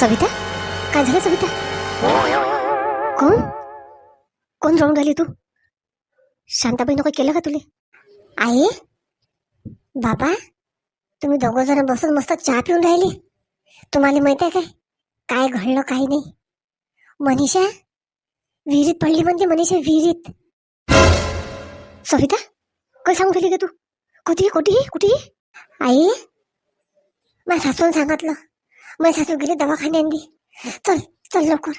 सविता? काय झालं सविता? कोण? कोण जाऊन राहिली तू? शांताबाई नको केलं का तुले? आई? बाबा? तुम्ही दोघं जण बसून मस्त चहा पिऊन राहिली. तुम्हाला माहीत आहे काय? काय घडलं काही नाही. मनीषा? विहिरीत पडली म्हणते मनीषा विहिरीत. सविता? काय सांगून राहिली का तू? कुठे कुठे कुठे आई? माझ्या सासून सांगितलं. माझ्या सासू गेली दवाखान्यात दे चल चल लवकर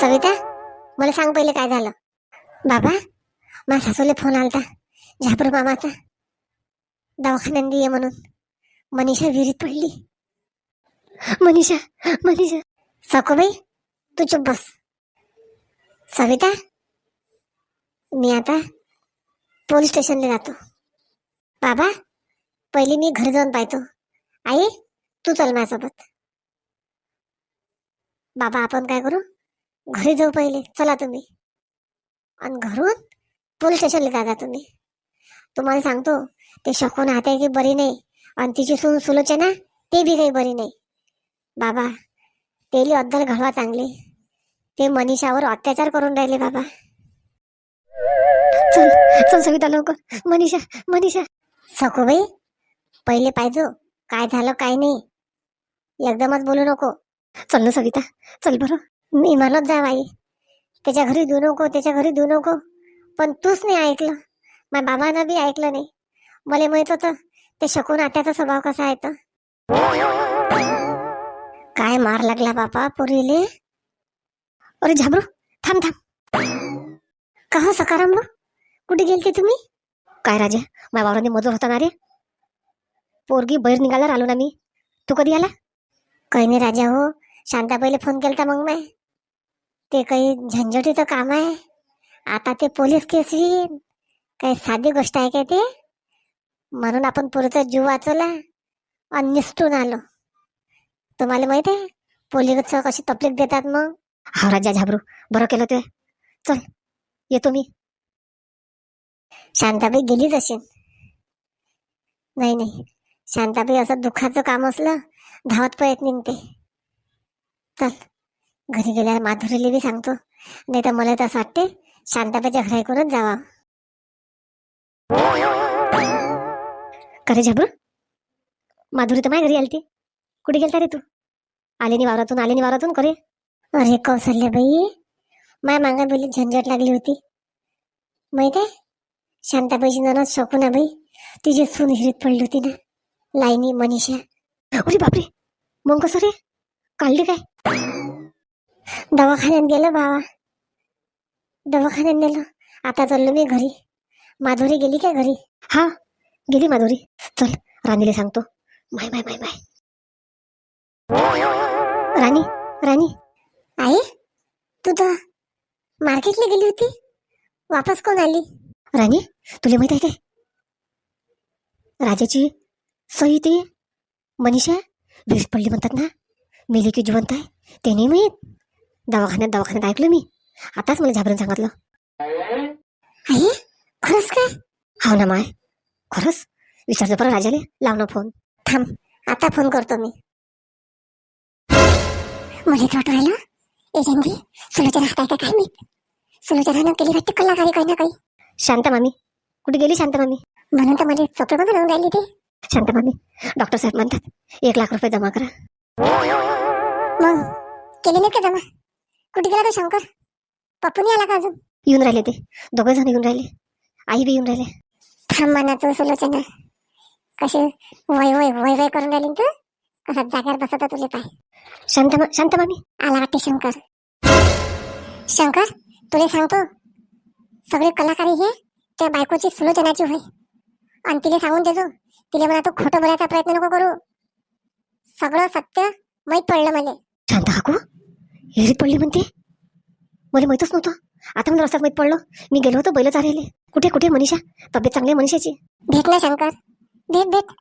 सविता मला सांग पहिले काय झालं बाबा माझ्या सासूला फोन आलता झापर मामाचा दवाखान्यात ये म्हणून मनीषा विहिरीत पडली मनीषा मनीषा सकोबाई तू चुप बस सविता मी आता पोलीस स्टेशनला जातो बाबा पहिले मी घर जाऊन पाहतो आई तू चल माझ्यासोबत. बाबा आपण काय करू? घरी जाऊ पहिले. चला तुम्ही. आणि घरून पोलीस स्टेशनला जागा तुम्ही. तुम्हाला सांगतो ते शकून आहे की बरी नाही. आणि तिची सून सुलोचना ते बी काही बरी नाही. बाबा तेली अद्दल घडवा चांगली. ते मनीषावर अत्याचार करून राहिले बाबा. चल चल सविता लवकर. मनीषा मनीषा. सखूबाई पहिले पाहिजे काय झालं काय नाही. एकदमच बोलू नको. चल ना सविता चल बरं. मी म्हणत जा बाई. त्याच्या घरी देऊ नको त्याच्या घरी देऊ नको. पण तूच नाही ऐकलं. माझ्या बाबानं बी ऐकलं नाही. मला माहीत होतं ते शकून आत्याचा स्वभाव कसा आहे तर. काय मार लागला बापा पोरीले? अरे झाबरू थांब थांब. का हो सकाराम कुठे गेलते तुम्ही? काय राजा माझ्या बाबांनी मजूर होता ना रे? पोरगी बैर निघाला आलो ना मी. तू कधी आला? काही नाही राजा हो। शांताबाईला फोन केलता मग मी। ते काही झंझटीचं काम आहे आता ते पोलीस केस येईन काही साधी गोष्ट आहे काय ते म्हणून आपण पुढचा जीव वाचवला आणि निसटून आलो तुम्हाला माहीत आहे पोलीस कशी तपलीक देतात मग। हा राजा झाबरू बरं केलं ते। चल येतो मी शांताबाई गेलीच असेल नाही नाही. शांताबाई असं दुःखाचं काम असलं धावत पळत निघते. चल घरी गेल्यावर माधुरीला बी सांगतो. नाही तर मला तसं वाटते शांताबाईच्या घरा करून जावा. करे झाबू माधुरी तर माझ्या घरी आलती. कुठे गेलता रे तू? आलेनी वावरातून आलेनी वावरातून करे. अरे कौसल्य बाई माय मागा बोली झंझट लागली होती. माहीत आहे? शांताबाईची ननद शकुना बाई तिची सून हिरीत पडली होती ना. लाईनी मनीषा. अरे बापरे. मग कसं रे? काढली काय? दवाखान्यात गेलं बाबा. दवाखान्यात नेलं. आता चाललो मी घरी. माधुरी गेली काय घरी? हा गेली माधुरी. चल राणीला सांगतो. माय माय माय माय राणी राणी. आई तू तर मार्केटला गेली होती. वापस कोण आली? राणी तुला माहीत आहे काय? राजाची सही ती मनीषा वीज पडली म्हणतात ना? मेली की जिवंत आहे ते नाही माहीत. दवाखान्यात दवाखान्यात ऐकलं मी. आताच मला झाबरून सांगितलं. आई खरंच काय? हो ना माय. खरंच? विचारतो बरं राजाने लाव ना फोन. थांब आता फोन करतो मी. मला तर वाटू राहिलं एजंटी सुलोचना हात आहे का काय माहीत? सुलोचनानं केली वाटते कलाकारी काही ना काही. शांत मामी. कुठे गेली शांत मामी? म्हणून तर मला चपळ पण राहून राहिली ते. शांत मामी डॉक्टर साहेब म्हणतात एक लाख रुपये जमा करा. मग केले नाही का जमा? कुठे गेला तो शंकर? पप्पू नाही आला का अजून? येऊन राहिले ते. दोघे जण येऊन राहिले. आई बी येऊन राहिले. थांब म्हणा तू सुलोचना कसे वय वय वय वय करून राहिली तू? कसा जाग्यावर बसवता तुले पाय. शांत मा- शांत मामी. आला वाटते शंकर. शंकर तुला सांगतो सगळे कलाकारी हे त्या बायकोची सुलोचनाची होय. आणि तिला सांगून देतो तिला म्हणा तू खोटं बोलायचा प्रयत्न नको करू. सगळं सत्य माहीत पडलं मला. शांत काकू. हेरीत पडली म्हणते? मला माहितच नव्हतं. आता मला रस्त्यात माहीत पडलं. मी गेलो होतो बैल चारायले कुठे कुठे मनीषा? तब्येत चांगली आहे मनीषाची? भेट ना शंकर. भेट भेट.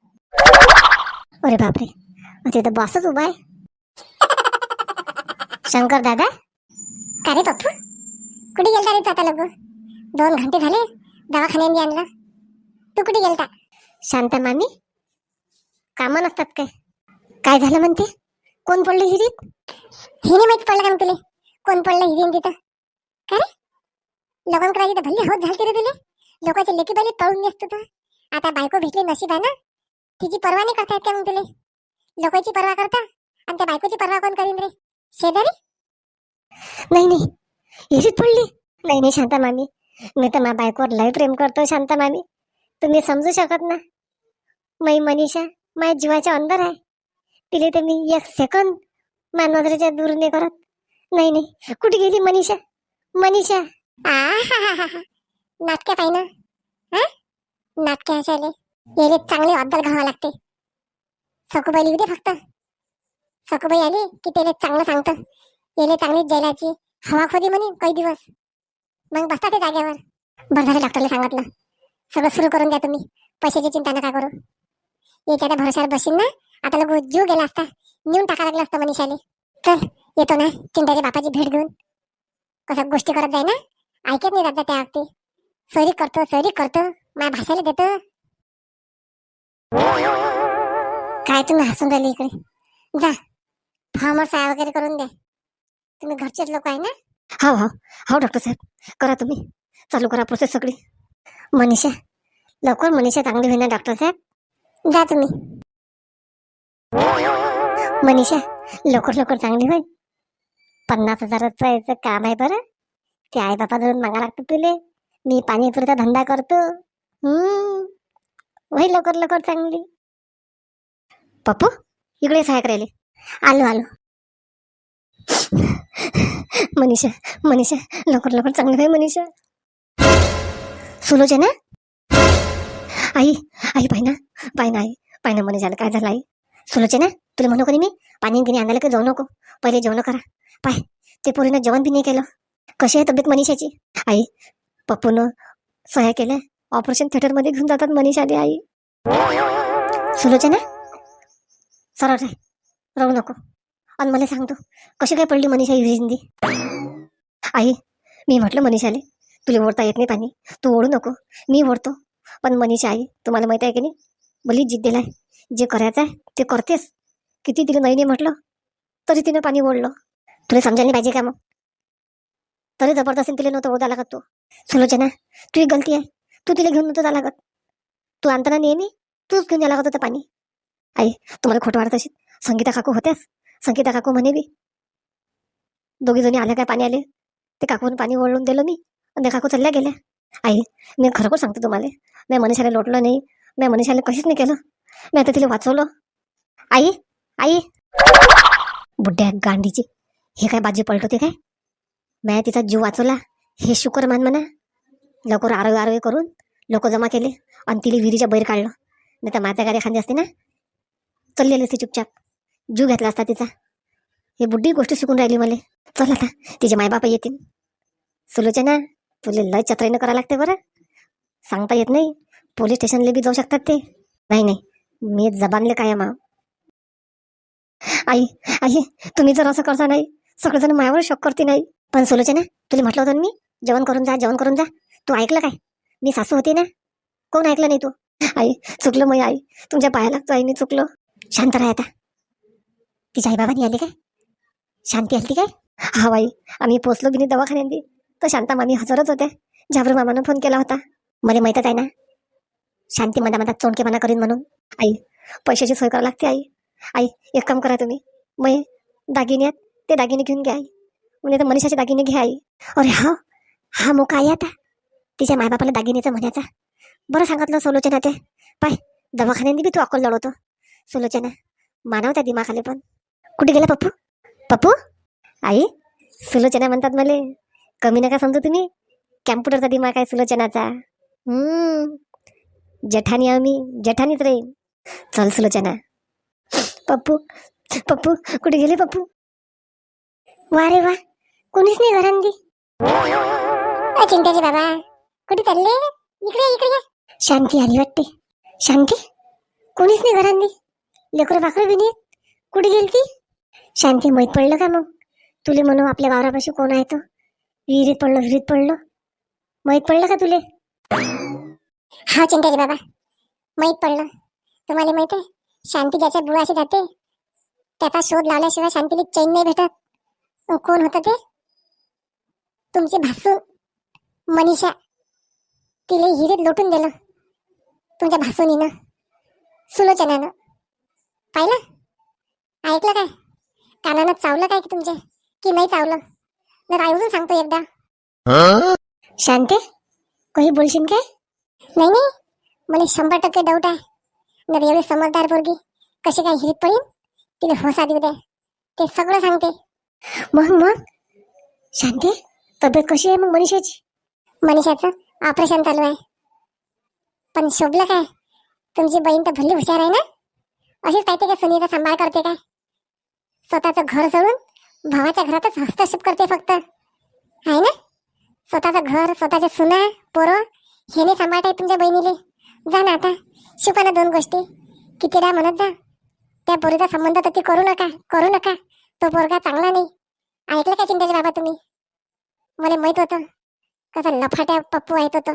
अरे बापरे. तिथं बॉसच उभा आहे. शंकर दादा? का रे पप्पू? कुठे गेलता रे आता लोक दोन घंटे झाले. दवाखान्यात आणला. तू कुठे गेलता? शांत मामी. कामं नसतात काय? काय झालं म्हणते? कोण पडलं हिरीत? हिने माहीत पडलं का मग तुले. कोण पडलं हिरीन तिथं? काय लगन करायची तर भल्ली होत झालती रे तुले. लोकांचे लेकी बाली पळून नेसतो तर आता बायको भेटली नशीब आहे ना? तिची पर्वा नाही करतायत का मग तुले? लोकांची पर्वा करता? आणि त्या बायकोची पर्वा कोण करीन रे? शेजारी? नाही नाही. हिरीत पडली. नाही नाही शांता मामी. मी तर माझ्या बायकोवर लय प्रेम करतो शांता मामी. तुम्ही समजू शकत ना? मै मनीषा माझ्या जीवाच्या अंदर आहे. तिले तर मी एक सेकंद माझ्या नजरेच्या दूर नाही करत. नाही नाही. कुठे गेली मनीषा? मनीषा! नाटक्या पाहिजे हा नाटक्या असायले याले चांगले अद्दल घावा लागते. सकुबाई लिहू दे फक्त. सकुबाई आली की त्याला चांगलं सांगतं. याले चांगली जेलाची हवा खोदी म्हणे काही दिवस. मग बसता ते जागेवर. बरं झालं डॉक्टरला सांगितलं. सगळं सुरू करून द्या तुम्ही. पैशाची चिंता नका करू. याच्या भरोशावर बसीन ना? आता लोक जीव गेला असता. नेऊन टाका लागला असतं मनीषाले. चल येतो ना. चिंताच्या बापाची भेट घेऊन. कसं गोष्टी करत जाय ना? ऐकत नाही जात त्या अगदी सरी करतो सरी करतो. माझ्या भाषेला देतो. काय तुम्ही हसून राहिले इकडे? जा. फॉर्मवर सहा वगैरे करून द्या. तुम्ही घरचेच लोक आहे ना? हो हो. हो डॉक्टर साहेब. करा तुम्ही. चालू करा प्रोसेस सगळी. मनीषा लवकर मनीषा चांगली होईना डॉक्टर साहेब? जा तुम्ही. मनीषा लवकर लवकर चांगली होय पन्नास हजाराचं याचं काम आहे बरं. ते आई बापा धरून मागा लागतं तुले. मी पाणीपुरीचा धंदा करतो. हम्म. लवकर लवकर चांगली. पप्पू इकडे सहायक राहिले आलो आलो. मनीषा मनीषा लवकर लवकर चांगली होय मनीषा. सुलोचना आई आई पाहिना पाहिना आई पाहिना झालं काय झालं आई? सुलोचना तुला म्हणू कोणी मी? पाणी गिनी आणायला का जाऊ नको. पहिले जेवण करा. पाय ते पोरीनं जेवण बी नाही केलं. कशी आहे तब्येत मनीषाची? आई पप्पून सह्या केल्या. ऑपरेशन थिएटरमध्ये घेऊन जातात मनीषाने आई. सुलोचना सरळ रे राहू नको. आणि मला सांगतो कशी काय पडली मनीषा ही आई मी म्हटलं मनीषाले तुला ओढता येत नाही पाणी. तू ओढू नको. मी ओढतो. पण मनीषा आई तुम्हाला माहीत आहे की नाही? भली जिद्द दिलाय. जे करायचं आहे ते करतेस. किती तिला नाही म्हटलं तरी तिने पाणी ओढलं. तुला समजायला पाहिजे का मग? तरी जबरदस्तीने तिला नव्हतं ओढा लागत तू. सुलोचना तुझी गलती आहे. तू तिला घेऊन नव्हतं जा लागत. तू आणताना नेहमी तूच घेऊन यायला लागत होतं पाणी. आई तुम्हाला खोटं वाटत असेल. संगीता काकू होत्यास. संगीता काकू म्हणे बी दोघी जणी आल्या काय पाणी आले? ते काकून पाणी ओढून दिलं मी. त्या काकू चालल्या गेल्या? आई मी खरोखर सांगतो तुम्हाला? मी मनीषाला लोटलो नाही. मी मनीषाला कशीच नाही केलं. मी आता तिला वाचवलं. आई आई. बुड्ड्या गांडीची. हे काय बाजी पलटवते काय? मी तिचा जीव वाचवला. हे शुकर मान म्हणा. लवकर आरोग्य आरोग्य करून लोक जमा केले आणि तिला विहिरीच्या बैर काढलं. नाही तर माझ्या गाडी खांदी असते ना? चाललेली असते चुपचाप. जीव घेतला असता तिचा. हे बुड्डी गोष्ट शिकून राहिली मला. चल आता तिचे मायबाप येतील. सुलोचना तुला लय चत्राईनं करावं लागते बरं. सांगता येत नाही. पोलीस स्टेशनला बी जाऊ शकतात ते. नाही नाही. मी जबानले काय मा आई आई तुम्ही जर असं करता नाही सगळेजण मायावर शॉक करते नाही पण सुलोचना तुला म्हटलं होतं ना मी? जेवण करून जा जेवण करून जा. तू ऐकलं काय? मी सासू होती ना? कोण ऐकलं नाही तू? आई चुकलं मग आई. तुमच्या पाया लागतो आईने चुकलं. शांत राहा आता. तिच्या आई बाबांनी आले काय? शांती आली काय? हा आई आम्ही पोचलो बिनी दवाखान्यात. तर शांता मामी हजरच होते. झाबरू मामानं फोन केला होता. मला माहीतच आहे ना शांती मधा मधात चोंडकेपणा करीन म्हणून. आई पैशाची सोय करावी लागते आई. आई एक काम करा तुम्ही. मै दागिने आहेत ते दागिने घेऊन घ्या आई. म्हणजे तर मनीषाचे दागिने घ्या आई. अरे हा हा मोका आई आता. तिच्या मायबापाला दागिनेचं म्हणायचा. बरं सांगितलं सोलोचना ते पाय दवाखान्याने बी तू अकोल लढवतो. सुलोचना मानव त्या दिमाखाले पण. कुठे गेला पप्पू? पप्पू? आई सुलोचना म्हणतात मला. कमी नका समजू तुम्ही. कॅम्प्युटरचा दिमाग आहे सुलोचनाचा? हम्म. जेठानी आम्ही जठानीच रे. चल सुलोचना. पप्पू पप्पू कुठे गेले पप्पू? वा रे वा. कोणीच नाही घरांदी. चिंताची बाबा कुठे चालले? इकडे इकडे या. शांती आली वाटते. शांती? कोणीच नाही घरांदी. लेकरं बाकरं बी नाही कुठे गेली ती शांती माहीत पडलं का मग? तुले म्हणू आपल्या वावरापाशी कोण आहे तो? विहिरीत पडलो विहिरीत पडलो. माहीत पडलं का तुले? हा चिंताजी बाबा माहीत पडलं. तुम्हाला माहीत आहे शांती ज्याच्या बुवाशी जाते त्याचा शोध लावल्याशिवाय शांतीला चैन नाही भेटत. कोण होतं ते? तुमचे भासू मनीषा तिला हिरीत लोटून दिलं तुमच्या भासूनीनं सुलोचनानं. पाहिलं? ऐकलं काय? कानानं चावलं काय की तुमच्या की नाही चावलं? जर ऐकून सांगतो एकदा. शांते काही बोलशील काय? नाही नाही. मला शंभर टक्के डाऊट आहे. जर एवढी समजदार पोरगी कशी काय हिरीत पडीन? तिला होसा देऊ द्या ते सगळं सांगते. मग मग? शांते तब्येत कशी आहे मग मनीषाची? मनीषाचं ऑपरेशन चालू आहे. पण शोभलं काय? तुमची बहीण तर भल्ली हुशार आहे ना? अशीच पाहिजे का सुनीचा सांभाळ करते काय? स्वतःचं घर सोडून भावाच्या घरातच हस्तक्षेप करते फक्त. आहे ना? स्वतःचं घर स्वतःच्या सुना पोरं हे नाही सांभाळताय तुमच्या बहिणीले. जा ना आता. शिकवा ना दोन गोष्टी. कितीदा म्हणत जा. त्या पोरीचा संबंध तर ती करू नका करू नका. तो पोरगा चांगला नाही. ऐकलं का चिंताचे बाबा तुम्ही? मला माहीत होतं. कसा लफाट्या पप्पू आहेत होतं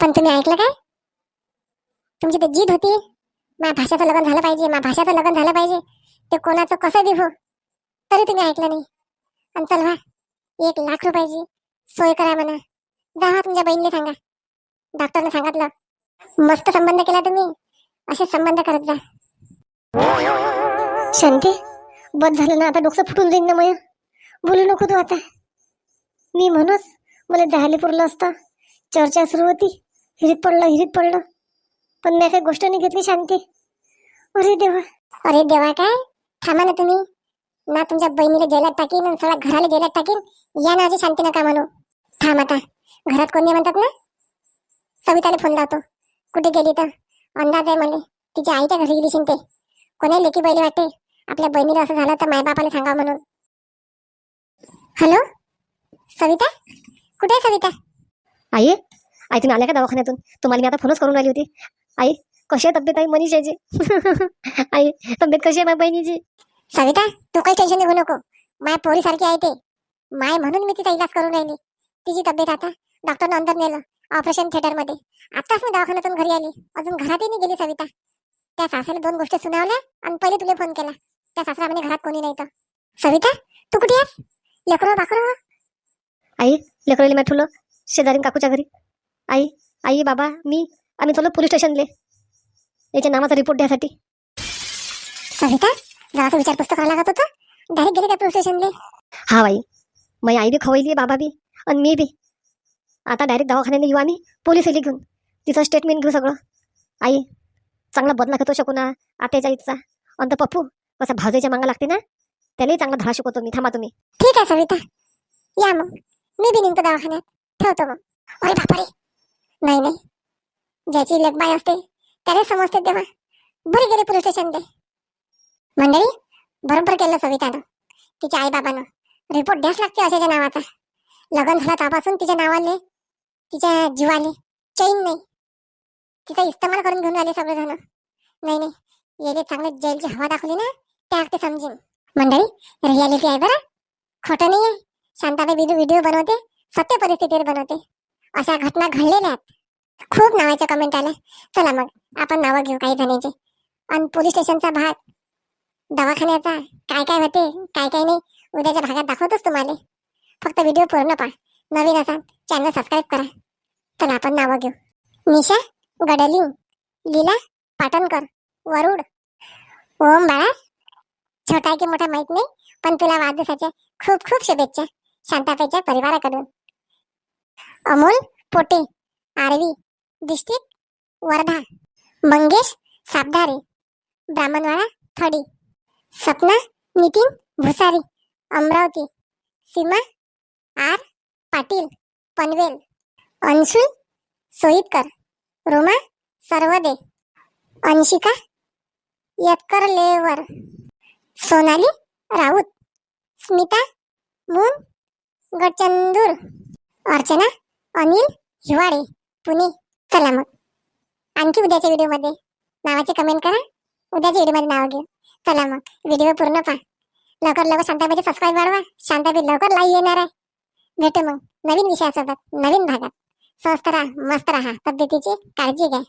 पण तुम्ही ऐकलं काय? तुमची ते जीत होती. मा भाषाचं लग्न झालं पाहिजे मा भाषाचं लग्न झालं पाहिजे. ते कोणाचं कसं बी हो. तरी तुम्ही ऐकलं नाही. आणि चल व्हा. एक लाख रुपयाची सोय करा म्हणा. जा हा तुमच्या बहिणीला सांगा. डॉक्टरने सांगितलं. मस्त संबंध केला तुम्ही. असे संबंध करत जा. शांती बस झालं ना आता डोकं फुटून जाईन ना मय. बोलू नको तू आता. मी म्हणूच मला जायला पुरलं असतं. चर्चा सुरू होती. हिरीत पडलं हिरीत पडलं. पण मी काही गोष्ट नाही घेतली शांती. अरे देवा. अरे देवा काय? थांबा ना तुम्ही. ना तुमच्या बहिणीला जेलात टाकीन आणि सगळ्या घराला जेलात टाकीन या ना आजी शांती नका म्हणू? थांब आता. घरात कोण नाही म्हणतात ना? सविताला फोन लावतो. कुठे गेली तर? अंदाज आहे मला तिच्या आईच्या घरी गेली शिंते कोणी लेकी बैली वाटते? आपल्या बहिणीला असं झालं तर मायबापाला सांगा म्हणून. हॅलो? सविता? कुठे आहे सविता? आई आई तुम्ही आल्या का दवाखान्यातून? तुम्हाला मी आता फोनच करून राहिली होती. आई कशी आहे तब्येत? आई मनीषाची आई तब्येत कशी आहे माझ्या बहिणीची? सविता तू काही टेन्शन घेऊ नको. माय पोरीसारखी आहे ते. माय म्हणून मी तिचा इलाज करून राहिली. तिची तब्येत आता डॉक्टरनं अंदर नेलं ऑपरेशन थिएटरमध्ये. आताच मी दवाखान्यातून घरी आली. अजून घरातही नाही गेली सविता. त्या सासऱ्याला दोन गोष्टी सुनावल्या आणि पहिले तुला फोन केला. त्या सासरा म्हणे घरात कोणी नाही तर सविता तू कुठे आहेस? लेकरो बाकरो आई लेकरोली मी ठुलं शेजारी काकूच्या घरी. आई आई बाबा मी आम्ही चलो पोलीस स्टेशनले. याच्या नावाचा रिपोर्ट द्यासाठी. सविता जरासा विचारपूस तर करायला लागत होतं. डायरेक्ट गेले त्या पोलीस स्टेशनले हा बाई. माझी आई बी खवयली बाबा बी. आणि मी बी. आता डायरेक्ट दवाखान्याने येऊ आम्ही पोलीस येली घेऊन. तिचं स्टेटमेंट घेऊ सगळं. आई चांगला बदला घेतो शकू ना? आत्याच्या आईचा. आणि तो पप्पू कसा भावजाईच्या मागा लागते ना? त्यालाही चांगला धडा शिकवतो मी. थांबा तुम्ही. ठीक आहे सविता. या मग. मी बी निघतो दवाखान्यात. ठेवतो मग. अरे बापरे. नाही नाही. ज्याची लेखबाई असते त्याला समजते तेव्हा. बरे गेले पोलीस स्टेशनले मंडळी बरोबर केलं सवितानं. तिच्या आईबाबानं. रिपोर्ट द्यास लागते अशाच्या नावाचा. लग्न झालं त्यापासून तिच्या नावाले तिच्या जीवाले. चैन नाही. तिचा इस्तेमाल करून घेऊन आले सगळेजण. नाही नाही. येले चांगले जेलची हवा दाखवली ना त्या ते समजेन. मंडळी रियालिटी आहे बरं. खोटं नाही आहे शांताबाई व्हिडिओ व्हिडिओ बनवते सत्य परिस्थितीवर बनवते. अशा घटना घडलेल्या आहेत. खूप नावाचे कमेंट आले चला मग आपण नावं घेऊ काही जणांचे. आणि पोलीस स्टेशनचा भाग. दवाखान्याचा काय काय होते काय काय नाही उद्याच्या भागात दाखवतोच तुम्हाला. फक्त व्हिडिओ पूर्ण पहा. नवीन असाल चॅनल सबस्क्राईब करा. चला आपण नावं घेऊ. निशा गडलिंग लीला पाटणकर वरुड. ओम बाळा. छोटा की मोठा माहीत नाही पण तुला वाढदिवसाच्या खूप खूप शुभेच्छा. शांताबाईच्या परिवाराकडून. अमोल पोटे आरवी डिस्ट्रिक्ट वर्धा मंगेश साबधारे ब्राह्मणवाडा थडी. सपना नितीन भुसारी अमरावती सीमा आर पाटील पनवेल अंशुल सोईतकर रोमा सर्वदे अंशिका यतकर लेवर सोनाली राऊत स्मिता मून गडचंदूर अर्चना अनिल हिवाळे पुणे. चला मग. आणखी उद्याच्या व्हिडिओमध्ये नावाचे कमेंट करा. उद्याच्या व्हिडिओमध्ये नाव घेऊ. चला मग व्हिडिओ पूर्ण पहा. लवकर लवकर शांताबाईचे सबस्क्राईब वाढवा. शांताबाई लवकर लाईव्ह येणार आहे. भेटू मग नवीन विषयासोबत नवीन भागात. स्वस्त राहा मस्त राहा. तब्येतीची काळजी घ्या.